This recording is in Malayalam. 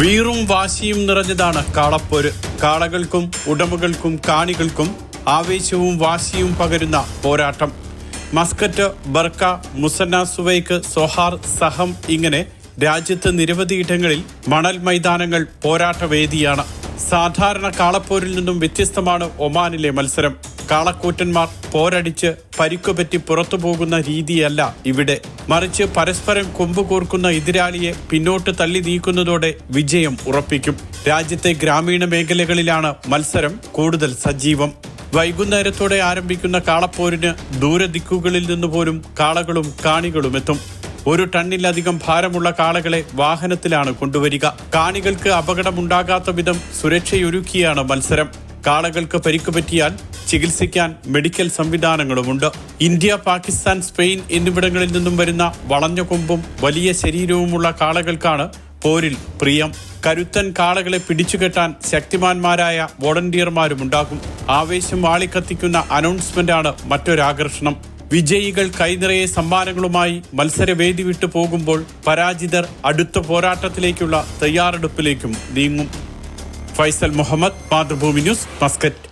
വീറും വാശിയും നിറഞ്ഞതാണ് കാളപ്പോര്. കാളകൾക്കും ഉടമകൾക്കും കാണികൾക്കും ആവേശവും വാശിയും പകരുന്ന പോരാട്ടം. Muscat Barka Musanna Suwaiq Sohar Saham ഇങ്ങനെ രാജ്യത്ത് നിരവധിയിടങ്ങളിൽ മണൽ മൈതാനങ്ങൾ പോരാട്ടവേദിയാണ്. സാധാരണ കാളപ്പോരിൽ നിന്നും വ്യത്യസ്തമാണ് ഒമാനിലെ മത്സരം. കാളക്കൂറ്റന്മാർ പോരടിച്ച് പരിക്കുപറ്റി പുറത്തു പോകുന്ന രീതിയല്ല ഇവിടെ. മറിച്ച് പരസ്പരം കൊമ്പു കോർക്കുന്ന എതിരാളിയെ പിന്നോട്ട് തള്ളി നീക്കുന്നതോടെ വിജയം ഉറപ്പിക്കും. രാജ്യത്തെ ഗ്രാമീണ മേഖലകളിലാണ് മത്സരം കൂടുതൽ സജീവം. വൈകുന്നേരത്തോടെ ആരംഭിക്കുന്ന കാളപ്പോരിന് ദൂരദിക്കുകളിൽ നിന്ന് പോലും കാളകളും കാണികളും എത്തും. ഒരു ടണ്ണിലധികം ഭാരമുള്ള കാളകളെ വാഹനത്തിലാണ് കൊണ്ടുവരിക. കാണികൾക്ക് അപകടമുണ്ടാകാത്ത വിധം സുരക്ഷയൊരുക്കിയാണ് മത്സരം. കാളകൾക്ക് പരിക്ക് പറ്റിയാൽ ചികിത്സിക്കാൻ മെഡിക്കൽ സംവിധാനങ്ങളുമുണ്ട്. ഇന്ത്യ പാകിസ്ഥാൻ സ്പെയിൻ എന്നിവിടങ്ങളിൽ നിന്നും വരുന്ന വളഞ്ഞ കൊമ്പും വലിയ ശരീരവുമുള്ള കാളകൾക്കാണ് പോരിൽ പ്രിയം. കരുത്തൻ കാളകളെ പിടിച്ചുകെട്ടാൻ ശക്തിമാന്മാരായ വോളണ്ടിയർമാരും ഉണ്ടാകും ആവേശം വാളിക്കത്തിക്കുന്ന അനൗൺസ്മെന്റാണ് മറ്റൊരാകർഷണം. വിജയികൾ കൈനിറയെ സമ്മാനങ്ങളുമായി മത്സരവേദി വിട്ടു പോകുമ്പോൾ പരാജിതർ അടുത്ത പോരാട്ടത്തിലേക്കുള്ള തയ്യാറെടുപ്പിലേക്കും നീങ്ങും. Faisal Muhammad Mathrubhumi news Muscat.